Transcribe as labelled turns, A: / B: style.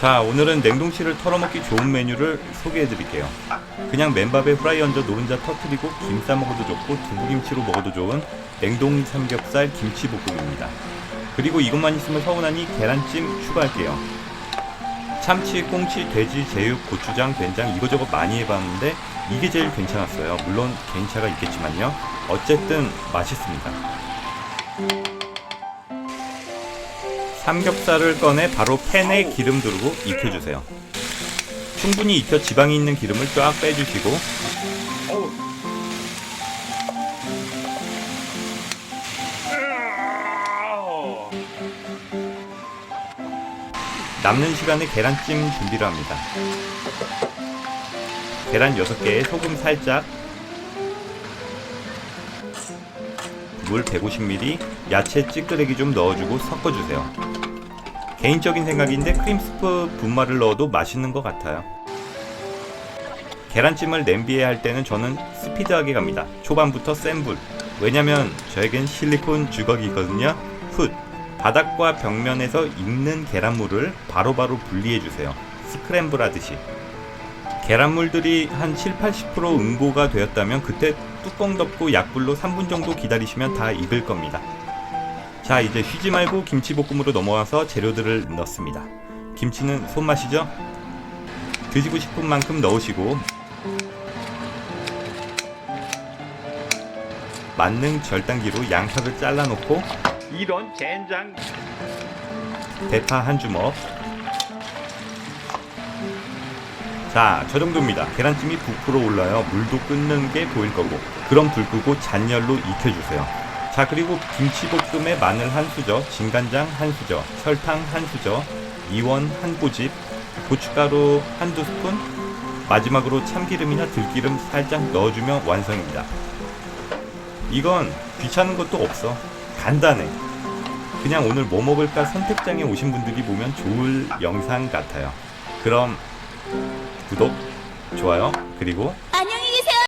A: 자 오늘은 냉동실을 털어먹기 좋은 메뉴를 소개해드릴게요. 그냥 맨밥에 후라이 얹어 노른자 터트리고 김 싸먹어도 좋고 두부김치로 먹어도 좋은 냉동 삼겹살 김치볶음입니다. 그리고 이것만 있으면 서운하니 계란찜 추가할게요. 참치, 꽁치, 돼지, 제육, 고추장, 된장 이거저거 많이 해봤는데 이게 제일 괜찮았어요. 물론 개인차가 있겠지만요. 어쨌든 맛있습니다 삼겹살을 꺼내 바로 팬에 기름 두르고 익혀주세요. 충분히 익혀 지방이 있는 기름을 쫙 빼주시고 남는 시간에 계란찜 준비를 합니다. 계란 6개에 소금 살짝 물 150ml, 야채 찌끄레기 좀 넣어주고 섞어주세요. 개인적인 생각인데 크림스프 분말을 넣어도 맛있는 것 같아요. 계란찜을 냄비에 할 때는 저는 스피드하게 갑니다. 초반부터 센 불. 왜냐면 저에겐 실리콘 주걱이 있거든요. 훗. 바닥과 벽면에서 익는 계란물을 바로바로 분리해주세요. 스크램블 하듯이. 계란물들이 한 7, 80% 응고가 되었다면 그때 뚜껑 덮고 약불로 3분 정도 기다리시면 다 익을 겁니다. 자, 이제 쉬지 말고 김치볶음으로 넘어와서 재료들을 넣습니다. 김치는 손맛이죠? 드시고 싶은 만큼 넣으시고 만능 절단기로 양파를 잘라놓고
B: 이런 젠장
A: 대파 한 주먹 자, 저 정도입니다. 계란찜이 부풀어 올라요. 물도 끓는 게 보일 거고. 그럼 불 끄고 잔열로 익혀주세요. 자, 그리고 김치볶음에 마늘 한 수저, 진간장 한 수저, 설탕 한 수저, 이원 한 꼬집, 고춧가루 한두 스푼, 마지막으로 참기름이나 들기름 살짝 넣어주면 완성입니다. 이건 귀찮은 것도 없어. 간단해. 그냥 오늘 뭐 먹을까 선택장에 오신 분들이 보면 좋을 영상 같아요. 그럼 구독, 좋아요, 그리고
C: 안녕